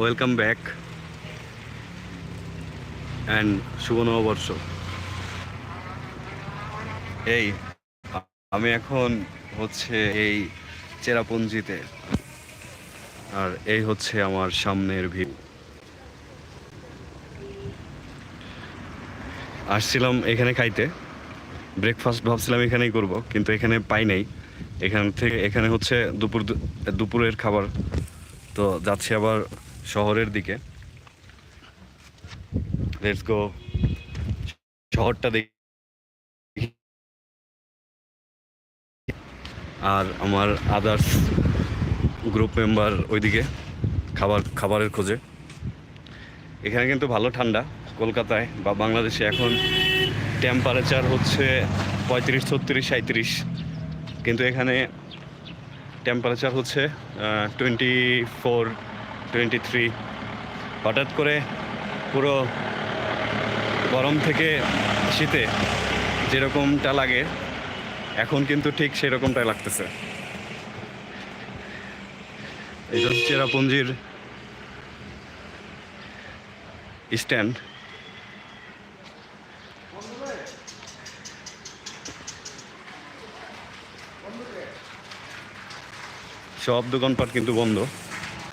Welcome back and শুভ নববর্ষ. এই, আমি এখন হচ্ছে এই চেরাপুঞ্জিতে। আর এই হচ্ছে আমার সামনের ভিউ। আসছিলাম এখানে খাইতে। ব্রেকফাস্ট ভাবছিলাম এখানেই করব, কিন্তু এখানে পাই নাই। এখান থেকে, এখানে হচ্ছে দুপুর দুপুরের খাবার। তো যাচ্ছি আবার শহরের দিকে। লেটস গো শহরটা দেখি। আর আমার আদার্স গ্রুপ মেম্বার ওইদিকে, খাবার, খাবারের খোঁজে। এখানে কিন্তু ভালো ঠান্ডা, কলকাতায় বা বাংলাদেশে এখন টেম্পারেচার হচ্ছে পঁয়ত্রিশ, ছত্রিশ সাঁত্রিশ কিন্তু এখানে টেম্পারেচার হচ্ছে টোয়েন্টি ফোর টোয়েন্টি থ্রি। হঠাৎ করে পুরো গরম থেকে শীতে যেরকমটা লাগে, এখন কিন্তু ঠিক সেরকমটাই লাগতেছে। হচ্ছে চেরাপুঞ্জির স্ট্যান্ড। সব দোকানপাট কিন্তু বন্ধ।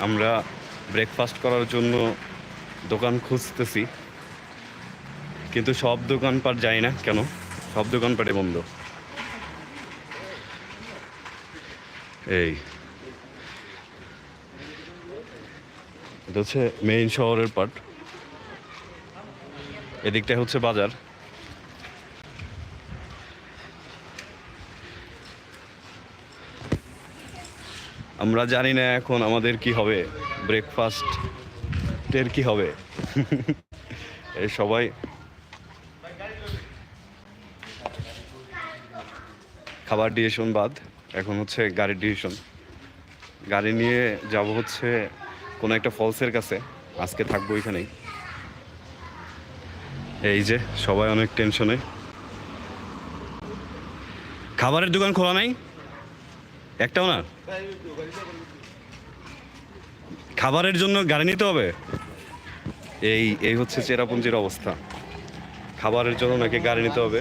আমরা ব্রেকফাস্ট করার জন্য দোকান খুঁজতেছি। কিন্তু সব দোকানপাট যাই না, কেন? সব দোকানপাটে বন্ধ। এই। এটা হচ্ছে মেইন শহরের পার্ট এদিকটা হচ্ছে বাজার। আমরা জানি না এখন আমাদের কি হবে ব্রেকফাস্ট এর কি হবে। সবাই। খাবার ডিসিশন বাদ, এখন হচ্ছে গাড়ির ডিসিশন। গাড়ি নিয়ে যাব হচ্ছে কোনো একটা ফলসের কাছে, আজকে থাকব এখানেই। এই যে, সবাই অনেক টেনশনে। খাবারের দোকান খোলা নাই? একটাও না? খাবারের জন্য গাড়ি নিতে হবে? এই এই হচ্ছে চেরাপুঞ্জির অবস্থা। খাবারের জন্য নাকি গাড়ি নিতে হবে?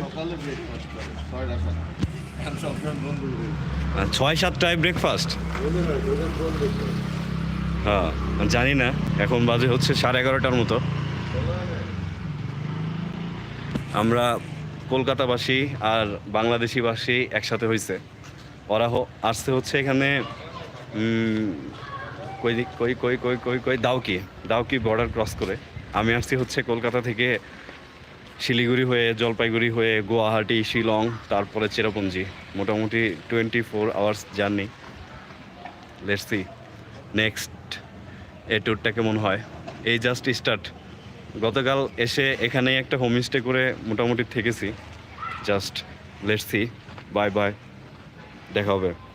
ছয় সাতটায় ব্রেকফাস্ট হ্যাঁ জানি না, এখন বাজে হচ্ছে সাড়ে এগারোটার মতো। আমরা কলকাতাবাসী আর বাংলাদেশিবাসী একসাথে হয়েছে ওরা আসছে হচ্ছে এখানে কই দিক- কই কই কই কই কই, দাউকি দাউকি বর্ডার ক্রস করে। আমি আসছি হচ্ছে কলকাতা থেকে শিলিগুড়ি হয়ে, জলপাইগুড়ি হয়ে, গুয়াহাটি, শিলং, তারপরে চেরাপুঞ্জি। মোটামুটি twenty four hours journey let's see next এই ট্যুরটা কেমন হয়? এই জাস্ট স্টার্ট গতকাল এসে এখানেই একটা হোমস্টে করে মোটামুটি থেকেছি। Just let's see bye bye দেখা হবে।